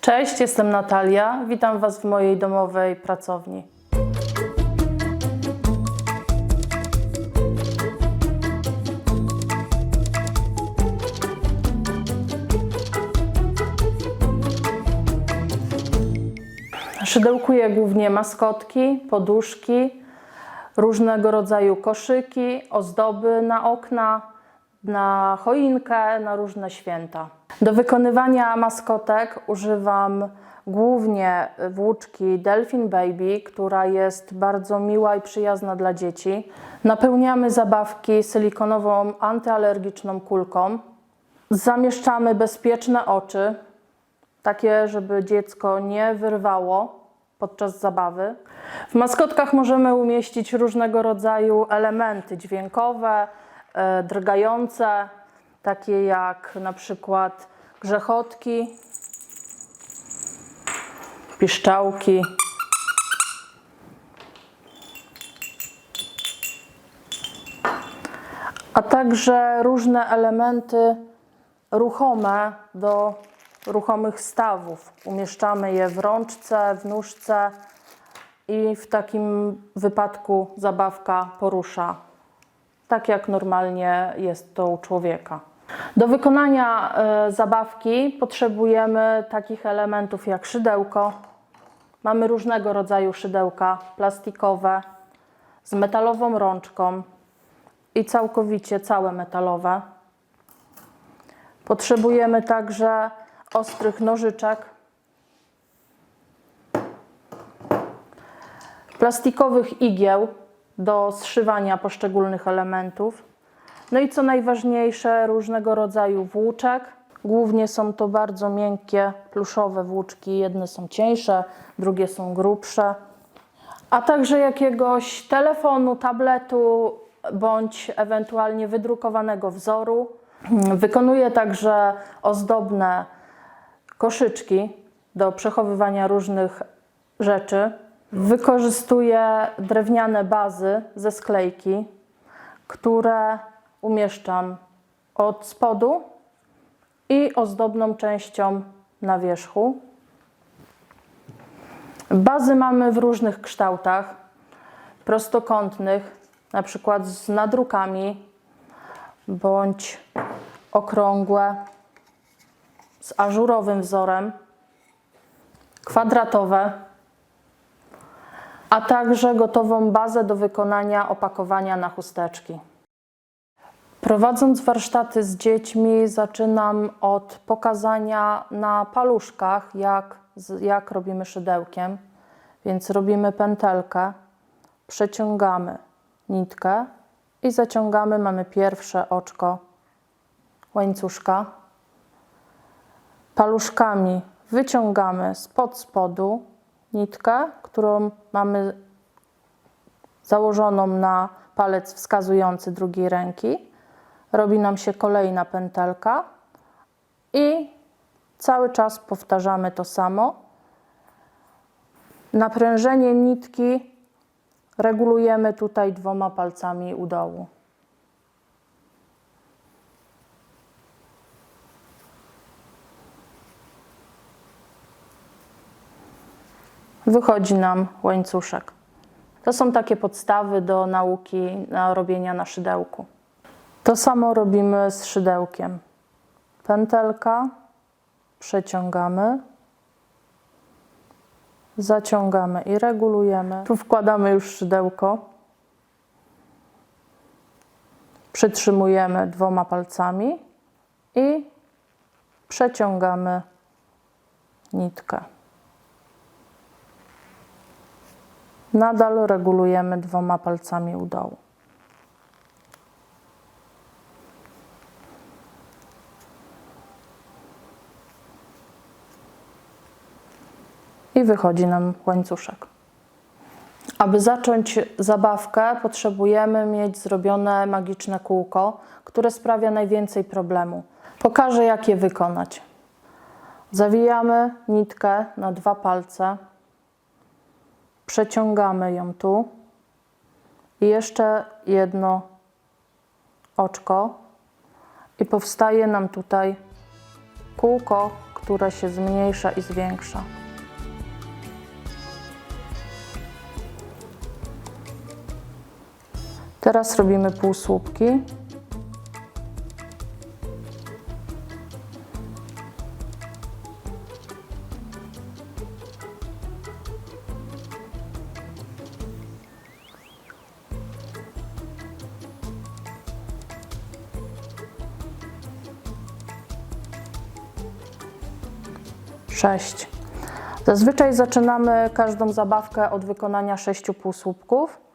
Cześć, jestem Natalia. Witam Was w mojej domowej pracowni. Szydełkuję głównie maskotki, poduszki, różnego rodzaju koszyki, ozdoby na okna, na choinkę, na różne święta. Do wykonywania maskotek używam głównie włóczki Delfin Baby, która jest bardzo miła i przyjazna dla dzieci. Napełniamy zabawki silikonową antyalergiczną kulką. Zamieszczamy bezpieczne oczy, takie, żeby dziecko nie wyrwało podczas zabawy. W maskotkach możemy umieścić różnego rodzaju elementy dźwiękowe, e, drgające, takie jak na przykład grzechotki, piszczałki. A także różne elementy ruchome do ruchomych stawów. Umieszczamy je w rączce, w nóżce i w takim wypadku zabawka porusza tak jak normalnie jest to u człowieka. Do wykonania e, zabawki potrzebujemy takich elementów jak szydełko. Mamy różnego rodzaju szydełka plastikowe z metalową rączką i całkowicie całe metalowe. Potrzebujemy także ostrych nożyczek, plastikowych igieł do zszywania poszczególnych elementów. No i co najważniejsze, różnego rodzaju włóczek. Głównie są to bardzo miękkie, pluszowe włóczki. Jedne są cieńsze, drugie są grubsze. A także jakiegoś telefonu, tabletu bądź ewentualnie wydrukowanego wzoru. Wykonuję także ozdobne koszyczki do przechowywania różnych rzeczy. Wykorzystuję drewniane bazy ze sklejki, które umieszczam od spodu i ozdobną częścią na wierzchu. Bazy mamy w różnych kształtach, prostokątnych, na przykład z nadrukami, bądź okrągłe, z ażurowym wzorem, kwadratowe, a także gotową bazę do wykonania opakowania na chusteczki. Prowadząc warsztaty z dziećmi, zaczynam od pokazania na paluszkach, jak, jak robimy szydełkiem. Więc robimy pętelkę, przeciągamy nitkę i zaciągamy. Mamy pierwsze oczko łańcuszka. Paluszkami wyciągamy spod spodu nitkę, którą mamy założoną na palec wskazujący drugiej ręki. Robi nam się kolejna pętelka i cały czas powtarzamy to samo. Naprężenie nitki regulujemy tutaj dwoma palcami u dołu. wychodzi nam łańcuszek. To są takie podstawy do nauki na robienia na szydełku. To samo robimy z szydełkiem. Pętelka, przeciągamy, zaciągamy i regulujemy. Tu wkładamy już szydełko. Przytrzymujemy dwoma palcami i przeciągamy nitkę. Nadal regulujemy dwoma palcami u dołu. I wychodzi nam łańcuszek. Aby zacząć zabawkę, potrzebujemy mieć zrobione magiczne kółko, które sprawia najwięcej problemu. Pokażę, jak je wykonać. Zawijamy nitkę na dwa palce, przeciągamy ją tu i jeszcze jedno oczko i powstaje nam tutaj kółko, które się zmniejsza i zwiększa. Teraz robimy półsłupki. Sześć. Zazwyczaj zaczynamy każdą zabawkę od wykonania sześciu półsłupków.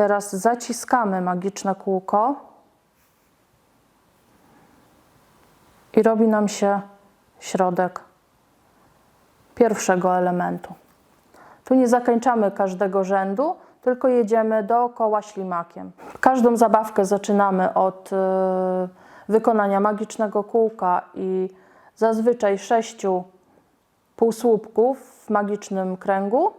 Teraz zaciskamy magiczne kółko i robi nam się środek pierwszego elementu. Tu nie zakończamy każdego rzędu, tylko jedziemy dookoła ślimakiem. Każdą zabawkę zaczynamy od y, wykonania magicznego kółka i zazwyczaj sześciu półsłupków w magicznym kręgu.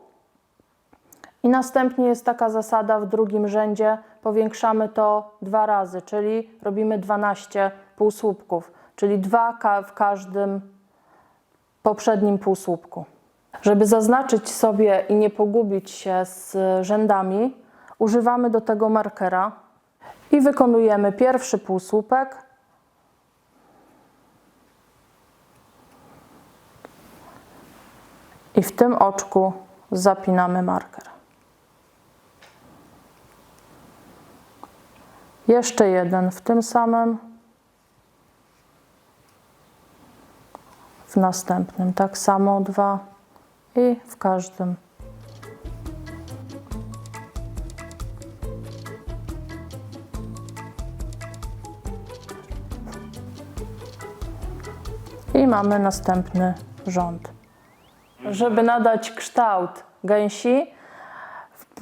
I następnie jest taka zasada w drugim rzędzie, powiększamy to dwa razy, czyli robimy 12 półsłupków, czyli dwa w każdym poprzednim półsłupku. Żeby zaznaczyć sobie i nie pogubić się z rzędami, używamy do tego markera i wykonujemy pierwszy półsłupek. I w tym oczku zapinamy marker. Jeszcze jeden w tym samym. W następnym tak samo dwa i w każdym. I mamy następny rząd. Żeby nadać kształt gęsi,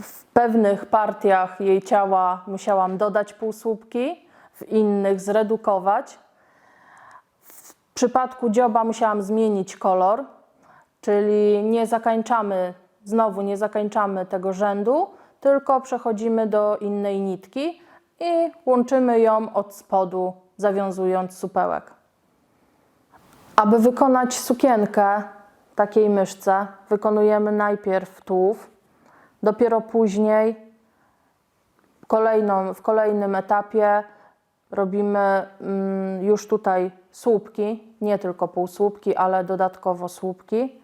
w pewnych partiach jej ciała musiałam dodać półsłupki, w innych zredukować. W przypadku dzioba musiałam zmienić kolor, czyli nie zakańczamy, znowu nie zakańczamy tego rzędu, tylko przechodzimy do innej nitki i łączymy ją od spodu, zawiązując supełek. Aby wykonać sukienkę takiej myszce, wykonujemy najpierw tułów, dopiero później kolejną, w kolejnym etapie robimy mm, już tutaj słupki, nie tylko półsłupki, ale dodatkowo słupki.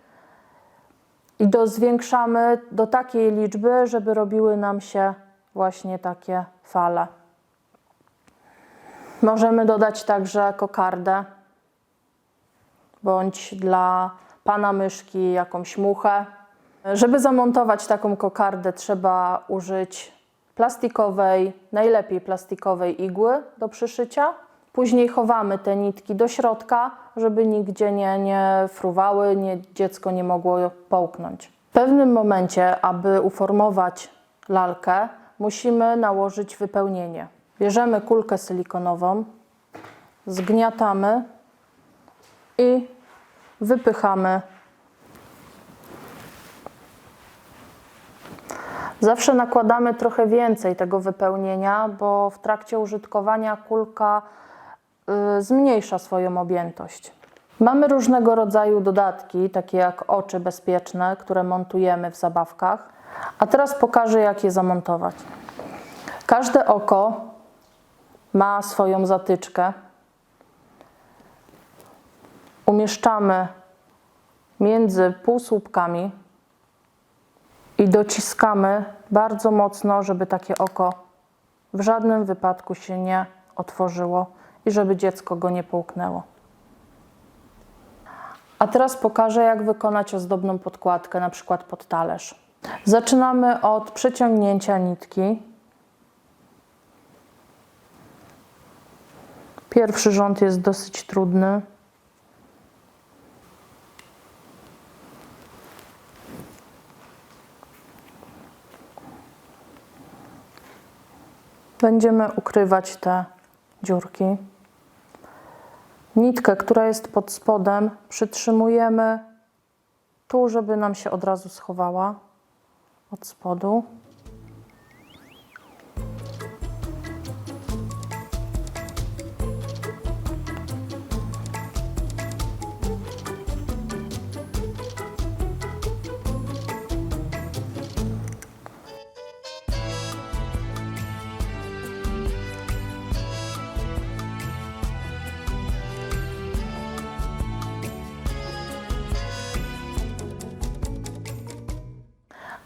I do, zwiększamy do takiej liczby, żeby robiły nam się właśnie takie fale. Możemy dodać także kokardę, bądź dla pana myszki jakąś muchę. Żeby zamontować taką kokardę, trzeba użyć plastikowej, najlepiej plastikowej igły do przyszycia. Później chowamy te nitki do środka, żeby nigdzie nie, nie fruwały, nie, dziecko nie mogło połknąć. W pewnym momencie, aby uformować lalkę, musimy nałożyć wypełnienie. Bierzemy kulkę silikonową, zgniatamy i wypychamy Zawsze nakładamy trochę więcej tego wypełnienia, bo w trakcie użytkowania kulka y, zmniejsza swoją objętość. Mamy różnego rodzaju dodatki, takie jak oczy bezpieczne, które montujemy w zabawkach. A teraz pokażę, jak je zamontować. Każde oko ma swoją zatyczkę. Umieszczamy między półsłupkami i dociskamy bardzo mocno, żeby takie oko w żadnym wypadku się nie otworzyło i żeby dziecko go nie połknęło. A teraz pokażę, jak wykonać ozdobną podkładkę, na przykład pod talerz. Zaczynamy od przeciągnięcia nitki. Pierwszy rząd jest dosyć trudny. Będziemy ukrywać te dziurki. Nitkę, która jest pod spodem, przytrzymujemy tu, żeby nam się od razu schowała od spodu.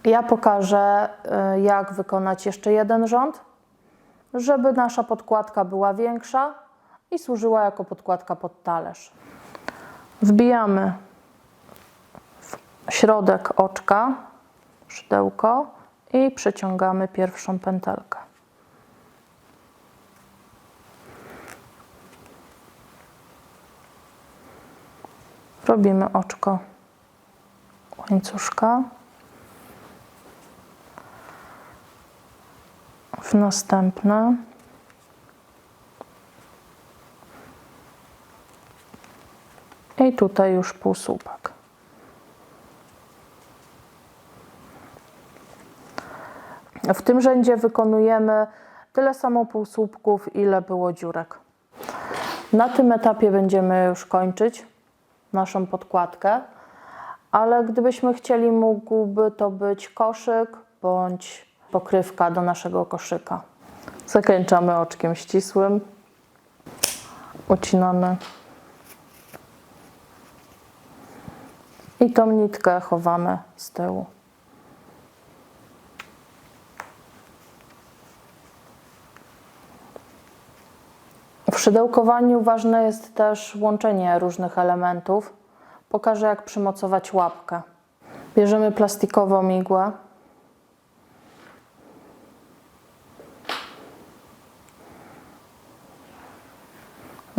Ja pokażę, y, jak wykonać jeszcze jeden rząd, żeby nasza podkładka była większa i służyła jako podkładka pod talerz. Wbijamy w środek oczka szydełko i przeciągamy pierwszą pętelkę. Robimy oczko łańcuszka. W następne i tutaj już półsłupek. W tym rzędzie wykonujemy tyle samo półsłupków, ile było dziurek. Na tym etapie będziemy już kończyć naszą podkładkę, ale gdybyśmy chcieli, mógłby to być koszyk bądź pokrywka do naszego koszyka. Zakończamy oczkiem ścisłym, ucinamy i tą nitkę chowamy z tyłu. W szydełkowaniu ważne jest też łączenie różnych elementów. Pokażę, jak przymocować łapkę. Bierzemy plastikową igłę.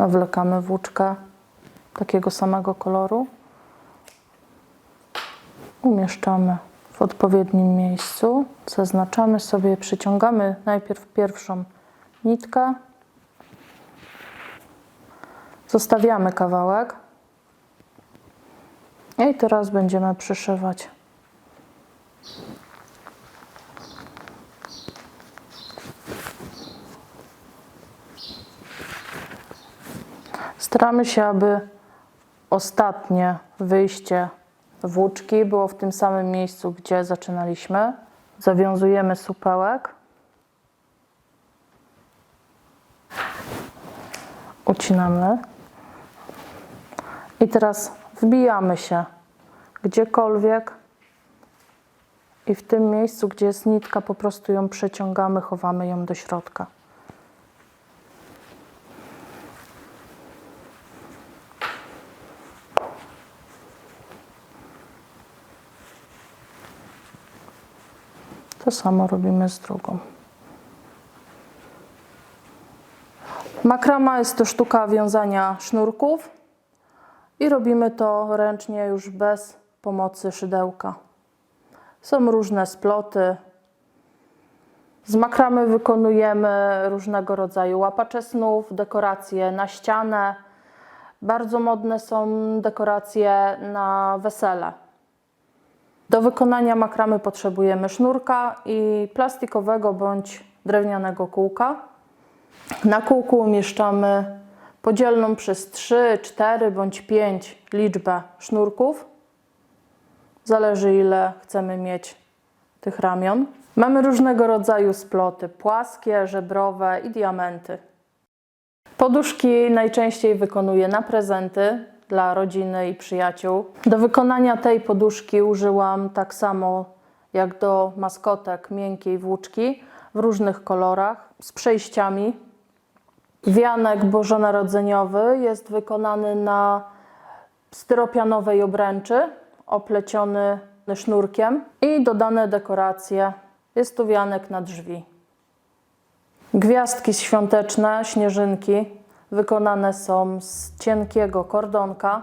Nawlekamy włóczkę takiego samego koloru. Umieszczamy w odpowiednim miejscu. Zaznaczamy sobie, przyciągamy najpierw pierwszą nitkę. Zostawiamy kawałek. I teraz będziemy przyszywać. Staramy się, aby ostatnie wyjście włóczki było w tym samym miejscu, gdzie zaczynaliśmy. Zawiązujemy supełek. Ucinamy. I teraz wbijamy się gdziekolwiek i w tym miejscu, gdzie jest nitka, po prostu ją przeciągamy, chowamy ją do środka. To samo robimy z drugą. Makrama jest to sztuka wiązania sznurków i robimy to ręcznie już bez pomocy szydełka. Są różne sploty. Z makramy wykonujemy różnego rodzaju łapacze snów, dekoracje na ścianę. Bardzo modne są dekoracje na wesele. Do wykonania makramy potrzebujemy sznurka i plastikowego bądź drewnianego kółka. Na kółku umieszczamy podzielną przez 3, 4 bądź 5 liczbę sznurków. Zależy ile chcemy mieć tych ramion. Mamy różnego rodzaju sploty, płaskie, żebrowe i diamenty. Poduszki najczęściej wykonuję na prezenty dla rodziny i przyjaciół. Do wykonania tej poduszki użyłam tak samo jak do maskotek miękkiej włóczki w różnych kolorach z przejściami. Wianek bożonarodzeniowy jest wykonany na styropianowej obręczy, opleciony sznurkiem i dodane dekoracje. Jest tu wianek na drzwi. Gwiazdki świąteczne, śnieżynki, wykonane są z cienkiego kordonka,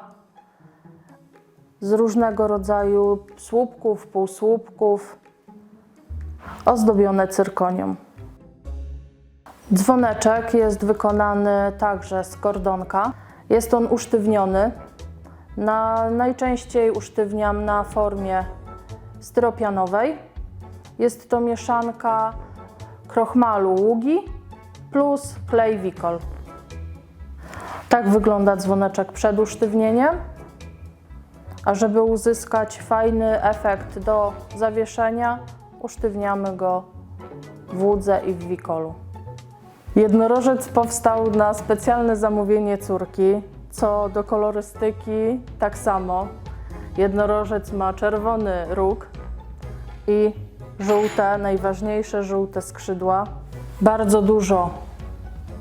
z różnego rodzaju słupków, półsłupków, ozdobione cyrkonią. Dzwoneczek jest wykonany także z kordonka. Jest on usztywniony. Na, najczęściej usztywniam na formie styropianowej. Jest to mieszanka krochmalu ługi plus klej wikol. Tak wygląda dzwoneczek przed usztywnieniem. A żeby uzyskać fajny efekt do zawieszenia, usztywniamy go w łudze i w wikolu. Jednorożec powstał na specjalne zamówienie córki. Co do kolorystyki, tak samo. Jednorożec ma czerwony róg, i żółte, najważniejsze żółte skrzydła. Bardzo dużo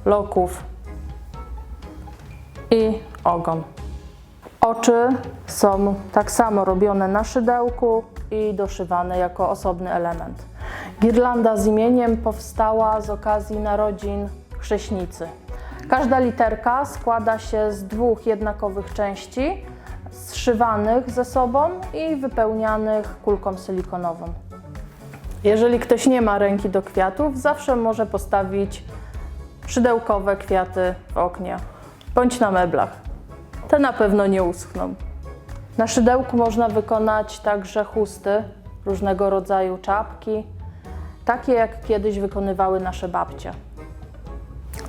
loków i ogon. Oczy są tak samo robione na szydełku i doszywane jako osobny element. Girlanda z imieniem powstała z okazji narodzin chrześnicy. Każda literka składa się z dwóch jednakowych części, zszywanych ze sobą i wypełnianych kulką silikonową. Jeżeli ktoś nie ma ręki do kwiatów, zawsze może postawić szydełkowe kwiaty w oknie bądź na meblach. Te na pewno nie uschną. Na szydełku można wykonać także chusty, różnego rodzaju czapki, takie jak kiedyś wykonywały nasze babcie.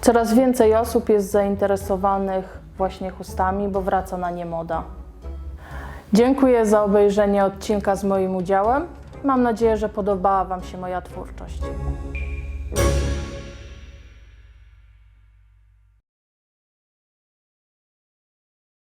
Coraz więcej osób jest zainteresowanych właśnie chustami, bo wraca na nie moda. Dziękuję za obejrzenie odcinka z moim udziałem. Mam nadzieję, że podobała Wam się moja twórczość.